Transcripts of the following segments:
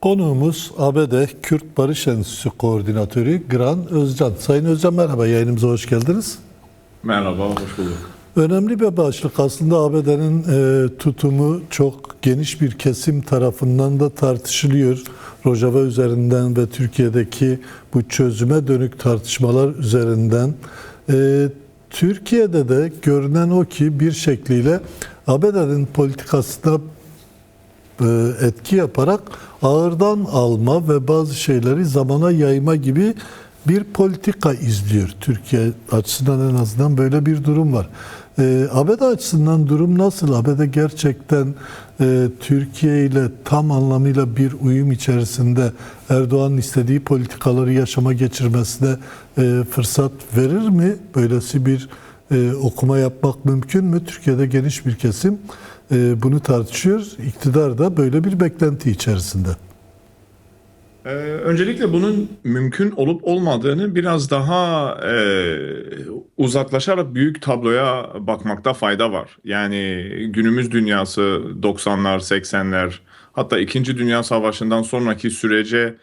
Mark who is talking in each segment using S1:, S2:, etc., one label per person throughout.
S1: Konuğumuz ABD Kürt Barış Enstitüsü Koordinatörü Gran Özcan. Sayın Özcan merhaba, yayınımıza hoş geldiniz.
S2: Merhaba, hoş bulduk.
S1: Önemli bir başlık aslında ABD'nin e, tutumu çok geniş bir kesim tarafından da tartışılıyor. Rojava üzerinden ve Türkiye'deki bu çözüme dönük tartışmalar üzerinden. E, Türkiye'de de görünen o ki bir şekliyle ABD'nin politikasına etki yaparak ağırdan alma ve bazı şeyleri zamana yayma gibi bir politika izliyor. Türkiye açısından en azından böyle bir durum var. E, ABD açısından durum nasıl? ABD gerçekten e, Türkiye ile tam anlamıyla bir uyum içerisinde Erdoğan'ın istediği politikaları yaşama geçirmesine e, fırsat verir mi? Böylesi bir e, okuma yapmak mümkün mü? Türkiye'de geniş bir kesim e, bunu tartışıyor. İktidar da böyle bir beklenti içerisinde.
S2: Ee, öncelikle bunun mümkün olup olmadığını biraz daha e, uzaklaşarak büyük tabloya bakmakta fayda var. Yani günümüz dünyası 90'lar, 80'ler hatta 2. Dünya Savaşı'ndan sonraki sürece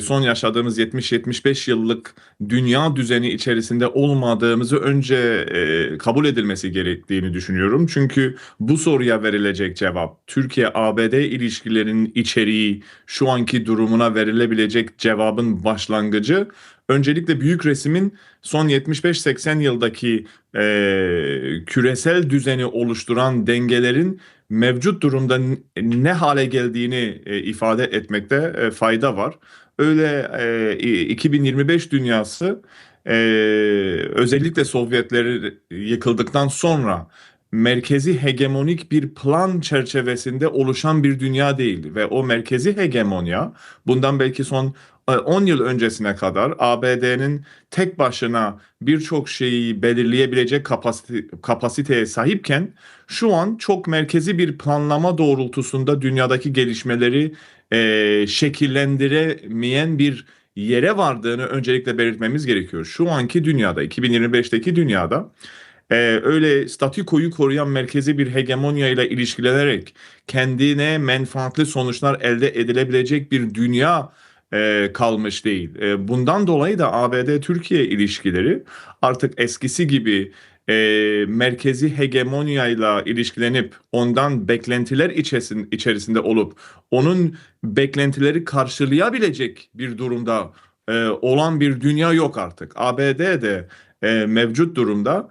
S2: son yaşadığımız 70-75 yıllık dünya düzeni içerisinde olmadığımızı önce e, kabul edilmesi gerektiğini düşünüyorum. Çünkü bu soruya verilecek cevap, Türkiye-ABD ilişkilerinin içeriği, şu anki durumuna verilebilecek cevabın başlangıcı, öncelikle büyük resimin son 75-80 yıldaki e, küresel düzeni oluşturan dengelerin mevcut durumda ne hale geldiğini e, ifade etmekte e, fayda var. Öyle e, 2025 dünyası e, özellikle Sovyetleri yıkıldıktan sonra merkezi hegemonik bir plan çerçevesinde oluşan bir dünya değil ve o merkezi hegemonya bundan belki son 10 yıl öncesine kadar ABD'nin tek başına birçok şeyi belirleyebilecek kapasite, kapasiteye sahipken şu an çok merkezi bir planlama doğrultusunda dünyadaki gelişmeleri e, şekillendiremeyen bir yere vardığını öncelikle belirtmemiz gerekiyor. Şu anki dünyada, 2025'teki dünyada e, öyle statükoyu koruyan merkezi bir hegemonya ile ilişkilenerek kendine menfaatli sonuçlar elde edilebilecek bir dünya e, kalmış değil. E, bundan dolayı da ABD-Türkiye ilişkileri artık eskisi gibi e, merkezi hegemonyayla ilişkilenip ondan beklentiler içerisinde, içerisinde olup onun beklentileri karşılayabilecek bir durumda olan bir dünya yok artık. ABD de mevcut durumda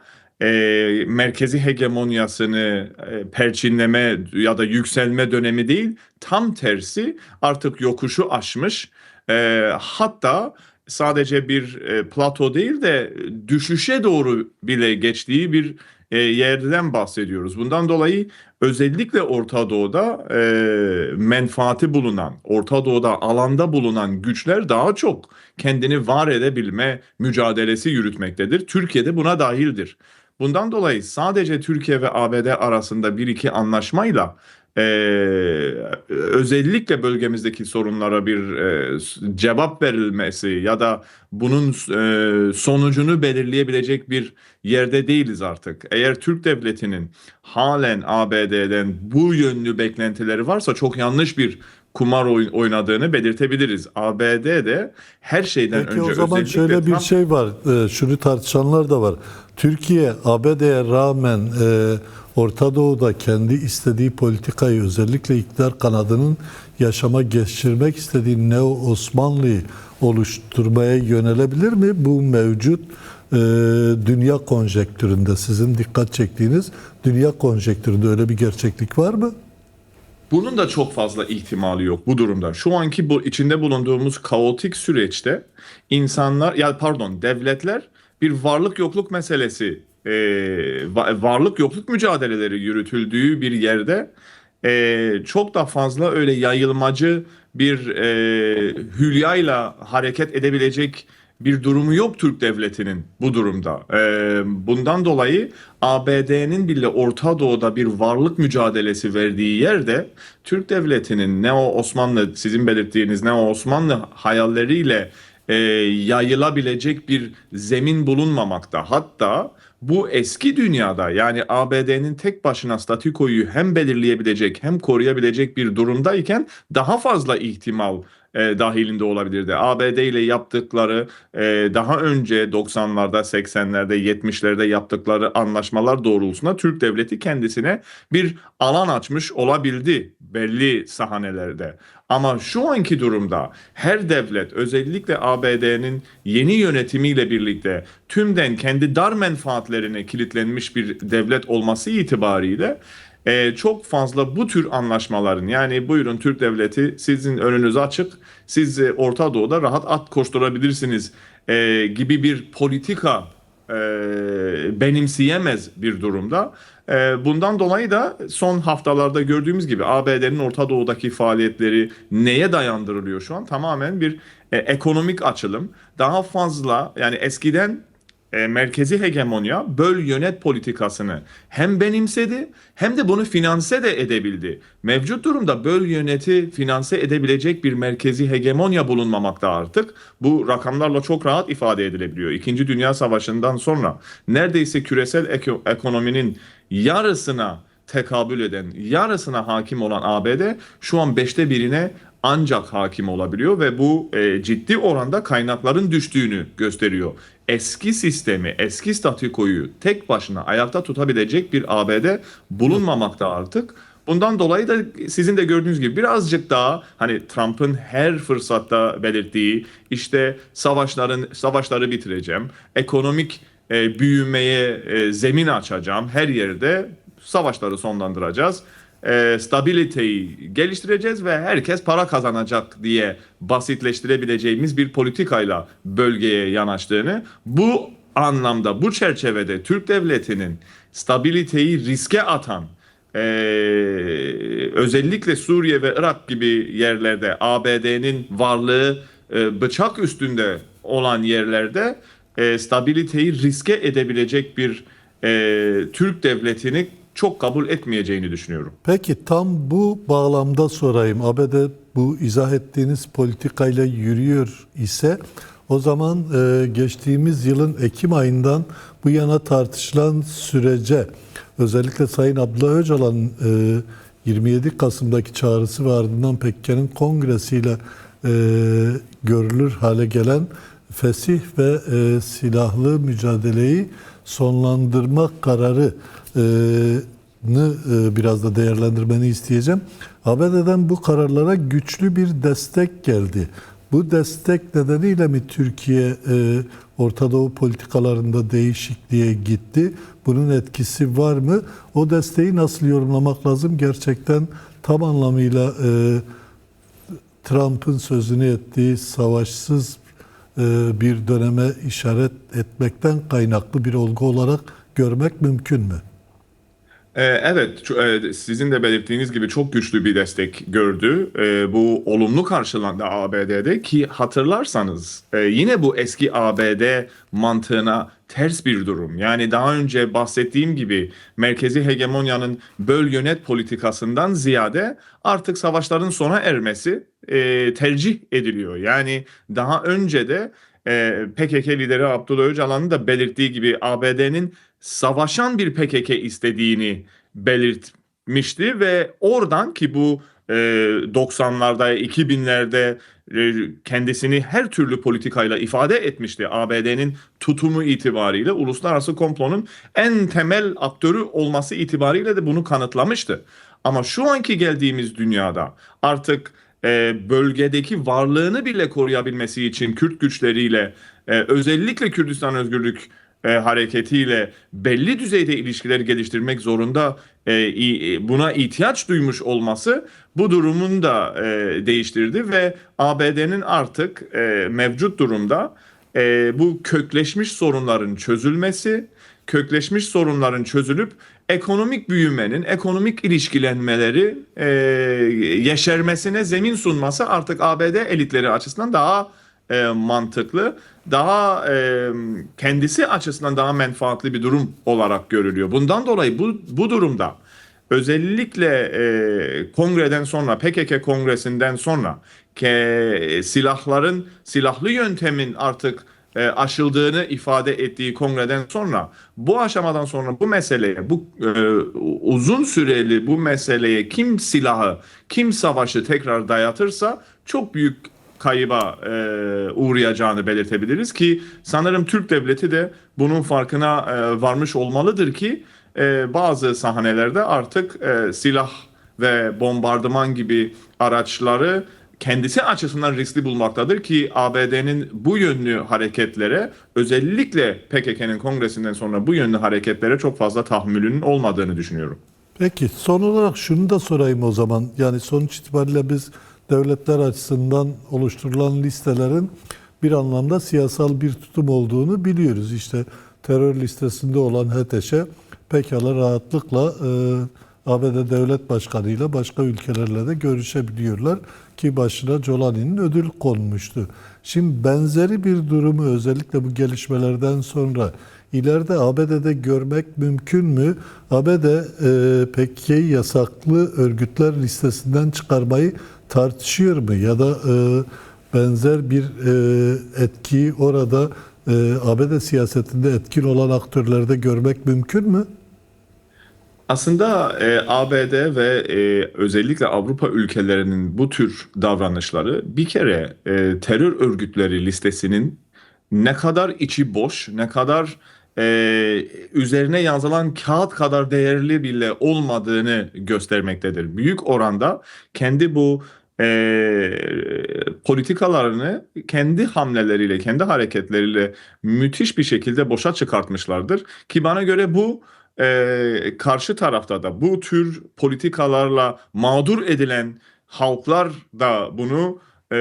S2: merkezi hegemonyasını perçinleme ya da yükselme dönemi değil, tam tersi artık yokuşu aşmış. E, hatta sadece bir e, plato değil de düşüşe doğru bile geçtiği bir e, yerden bahsediyoruz. Bundan dolayı özellikle Orta Doğu'da e, menfaati bulunan, Orta Doğu'da alanda bulunan güçler daha çok kendini var edebilme mücadelesi yürütmektedir. Türkiye'de buna dahildir. Bundan dolayı sadece Türkiye ve ABD arasında bir iki anlaşmayla e, özellikle bölgemizdeki sorunlara bir e, cevap verilmesi ya da bunun e, sonucunu belirleyebilecek bir yerde değiliz artık. Eğer Türk devletinin halen ABD'den bu yönlü beklentileri varsa çok yanlış bir kumar oynadığını belirtebiliriz. ABD'de her şeyden
S1: Peki
S2: önce
S1: o zaman şöyle bir
S2: Trump-
S1: şey var. Ee, şunu tartışanlar da var. Türkiye ABD'ye rağmen e, Orta Doğu'da kendi istediği politikayı özellikle iktidar kanadının yaşama geçirmek istediği Neo Osmanlı'yı oluşturmaya yönelebilir mi? Bu mevcut e, dünya konjektüründe sizin dikkat çektiğiniz dünya konjektüründe öyle bir gerçeklik var mı?
S2: Bunun da çok fazla ihtimali yok bu durumda. Şu anki bu içinde bulunduğumuz kaotik süreçte insanlar ya pardon devletler bir varlık yokluk meselesi e, va- varlık yokluk mücadeleleri yürütüldüğü bir yerde e, çok da fazla öyle yayılmacı bir e, hülyayla hareket edebilecek bir durumu yok Türk devletinin bu durumda. Ee, bundan dolayı ABD'nin bile Orta Doğu'da bir varlık mücadelesi verdiği yerde Türk devletinin Neo Osmanlı sizin belirttiğiniz Neo Osmanlı hayalleriyle e, yayılabilecek bir zemin bulunmamakta. Hatta bu eski dünyada yani ABD'nin tek başına statükoyu hem belirleyebilecek hem koruyabilecek bir durumdayken daha fazla ihtimal e, dahilinde olabilirdi. ABD ile yaptıkları e, daha önce 90'larda, 80'lerde, 70'lerde yaptıkları anlaşmalar doğrultusunda Türk devleti kendisine bir alan açmış olabildi belli sahanelerde. Ama şu anki durumda her devlet özellikle ABD'nin yeni yönetimiyle birlikte tümden kendi dar menfaatlerine kilitlenmiş bir devlet olması itibariyle e, çok fazla bu tür anlaşmaların yani buyurun Türk devleti sizin önünüz açık siz e, Orta Doğu'da rahat at koşturabilirsiniz e, gibi bir politika e, benimseyemez bir durumda. E, bundan dolayı da son haftalarda gördüğümüz gibi ABD'nin Orta Doğu'daki faaliyetleri neye dayandırılıyor şu an? Tamamen bir e, ekonomik açılım. Daha fazla yani eskiden e, merkezi hegemonya böl yönet politikasını hem benimsedi hem de bunu finanse de edebildi. Mevcut durumda böl yöneti finanse edebilecek bir merkezi hegemonya bulunmamakta artık. Bu rakamlarla çok rahat ifade edilebiliyor. İkinci Dünya Savaşı'ndan sonra neredeyse küresel eko- ekonominin yarısına tekabül eden, yarısına hakim olan ABD şu an beşte birine ancak hakim olabiliyor ve bu e, ciddi oranda kaynakların düştüğünü gösteriyor. Eski sistemi, eski statükoyu tek başına ayakta tutabilecek bir ABD bulunmamakta artık. Bundan dolayı da sizin de gördüğünüz gibi birazcık daha hani Trump'ın her fırsatta belirttiği işte savaşların savaşları bitireceğim, ekonomik e, büyümeye e, zemin açacağım, her yerde savaşları sonlandıracağız e, stabiliteyi geliştireceğiz ve herkes para kazanacak diye basitleştirebileceğimiz bir politikayla bölgeye yanaştığını bu anlamda bu çerçevede Türk devletinin stabiliteyi riske atan e, özellikle Suriye ve Irak gibi yerlerde ABD'nin varlığı e, bıçak üstünde olan yerlerde e, stabiliteyi riske edebilecek bir e, Türk devletini çok kabul etmeyeceğini düşünüyorum.
S1: Peki tam bu bağlamda sorayım. ABD bu izah ettiğiniz politikayla yürüyor ise o zaman e, geçtiğimiz yılın Ekim ayından bu yana tartışılan sürece özellikle Sayın Abdullah Öcalan'ın e, 27 Kasım'daki çağrısı ve ardından Pekkan'ın kongresiyle e, görülür hale gelen fesih ve e, silahlı mücadeleyi sonlandırma kararı e, e, biraz da değerlendirmeni isteyeceğim. ABD'den bu kararlara güçlü bir destek geldi. Bu destek nedeniyle mi Türkiye e, Orta Doğu politikalarında değişikliğe gitti? Bunun etkisi var mı? O desteği nasıl yorumlamak lazım? Gerçekten tam anlamıyla e, Trump'ın sözünü ettiği savaşsız bir döneme işaret etmekten kaynaklı bir olgu olarak görmek mümkün mü?
S2: Ee, Evet, e, sizin de belirttiğiniz gibi çok güçlü bir destek gördü. Ee, Bu olumlu karşılandı ABD'de ki hatırlarsanız e, yine bu eski ABD mantığına ters bir durum. Yani daha önce bahsettiğim gibi merkezi hegemonyanın böl yönet politikasından ziyade artık savaşların sona ermesi e, tercih ediliyor. Yani daha önce de PKK lideri Abdullah Öcalan'ın da belirttiği gibi ABD'nin savaşan bir PKK istediğini belirtmişti ve oradan ki bu e, 90'larda 2000'lerde e, kendisini her türlü politikayla ifade etmişti. ABD'nin tutumu itibariyle uluslararası komplonun en temel aktörü olması itibariyle de bunu kanıtlamıştı. Ama şu anki geldiğimiz dünyada artık e, bölgedeki varlığını bile koruyabilmesi için Kürt güçleriyle e, özellikle Kürdistan Özgürlük e, hareketiyle belli düzeyde ilişkiler geliştirmek zorunda e, i- buna ihtiyaç duymuş olması bu durumun da e, değiştirdi ve ABD'nin artık e, mevcut durumda e, bu kökleşmiş sorunların çözülmesi, kökleşmiş sorunların çözülüp ekonomik büyümenin, ekonomik ilişkilenmeleri e, yeşermesine zemin sunması artık ABD elitleri açısından daha e, mantıklı, daha e, kendisi açısından daha menfaatli bir durum olarak görülüyor. Bundan dolayı bu, bu durumda özellikle e, kongreden sonra, PKK kongresinden sonra ke, silahların, silahlı yöntemin artık e, aşıldığını ifade ettiği kongreden sonra bu aşamadan sonra bu meseleye bu e, uzun süreli bu meseleye kim silahı kim savaşı tekrar dayatırsa çok büyük kayıba e, uğrayacağını belirtebiliriz ki sanırım Türk devleti de bunun farkına e, varmış olmalıdır ki e, bazı sahnelerde artık e, silah ve bombardıman gibi araçları kendisi açısından riskli bulmaktadır ki ABD'nin bu yönlü hareketlere özellikle PKK'nın kongresinden sonra bu yönlü hareketlere çok fazla tahammülünün olmadığını düşünüyorum.
S1: Peki son olarak şunu da sorayım o zaman. Yani sonuç itibariyle biz devletler açısından oluşturulan listelerin bir anlamda siyasal bir tutum olduğunu biliyoruz. İşte terör listesinde olan HTŞ pekala rahatlıkla e, ABD devlet başkanıyla başka ülkelerle de görüşebiliyorlar ki başına Jolani'nin ödül konmuştu. Şimdi benzeri bir durumu özellikle bu gelişmelerden sonra ileride ABD'de görmek mümkün mü? ABD e, PKK'yı yasaklı örgütler listesinden çıkarmayı tartışıyor mu? Ya da e, benzer bir e, etkiyi orada e, ABD siyasetinde etkin olan aktörlerde görmek mümkün mü?
S2: Aslında e, ABD ve e, özellikle Avrupa ülkelerinin bu tür davranışları bir kere e, terör örgütleri listesinin ne kadar içi boş, ne kadar e, üzerine yazılan kağıt kadar değerli bile olmadığını göstermektedir. Büyük oranda kendi bu e, politikalarını kendi hamleleriyle, kendi hareketleriyle müthiş bir şekilde boşa çıkartmışlardır. Ki bana göre bu e, karşı tarafta da bu tür politikalarla mağdur edilen halklar da bunu e,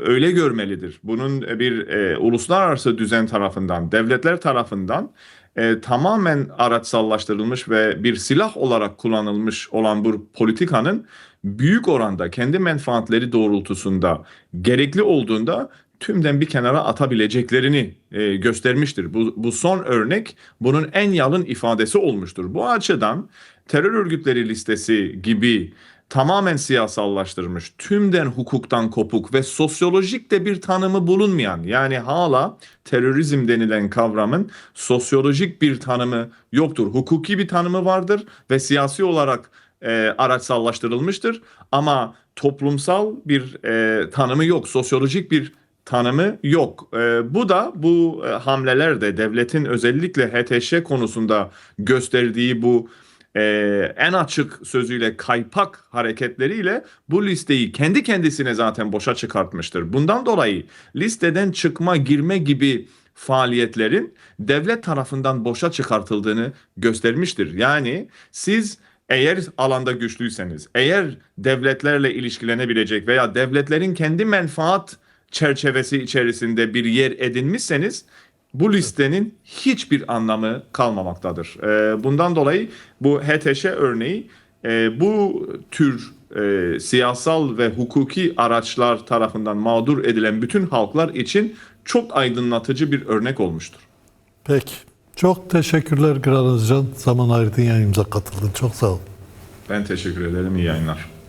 S2: öyle görmelidir. Bunun bir e, uluslararası düzen tarafından, devletler tarafından e, tamamen araçsallaştırılmış ve bir silah olarak kullanılmış olan bu politikanın büyük oranda kendi menfaatleri doğrultusunda gerekli olduğunda tümden bir kenara atabileceklerini e, göstermiştir. Bu, bu son örnek bunun en yalın ifadesi olmuştur. Bu açıdan terör örgütleri listesi gibi tamamen siyasallaştırmış, tümden hukuktan kopuk ve sosyolojik de bir tanımı bulunmayan yani hala terörizm denilen kavramın sosyolojik bir tanımı yoktur. Hukuki bir tanımı vardır ve siyasi olarak e, araçsallaştırılmıştır ama toplumsal bir e, tanımı yok, sosyolojik bir tanımı yok. E, bu da bu e, hamlelerde devletin özellikle HTŞ konusunda gösterdiği bu e, en açık sözüyle kaypak hareketleriyle bu listeyi kendi kendisine zaten boşa çıkartmıştır. Bundan dolayı listeden çıkma, girme gibi faaliyetlerin devlet tarafından boşa çıkartıldığını göstermiştir. Yani siz eğer alanda güçlüyseniz, eğer devletlerle ilişkilenebilecek veya devletlerin kendi menfaat çerçevesi içerisinde bir yer edinmişseniz bu listenin hiçbir anlamı kalmamaktadır. Ee, Bundan dolayı bu HTŞ örneği e, bu tür e, siyasal ve hukuki araçlar tarafından mağdur edilen bütün halklar için çok aydınlatıcı bir örnek olmuştur.
S1: Peki. Çok teşekkürler Gran Özcan. Zaman ayırdın yayınımıza katıldın. Çok sağ ol.
S2: Ben teşekkür ederim. İyi yayınlar.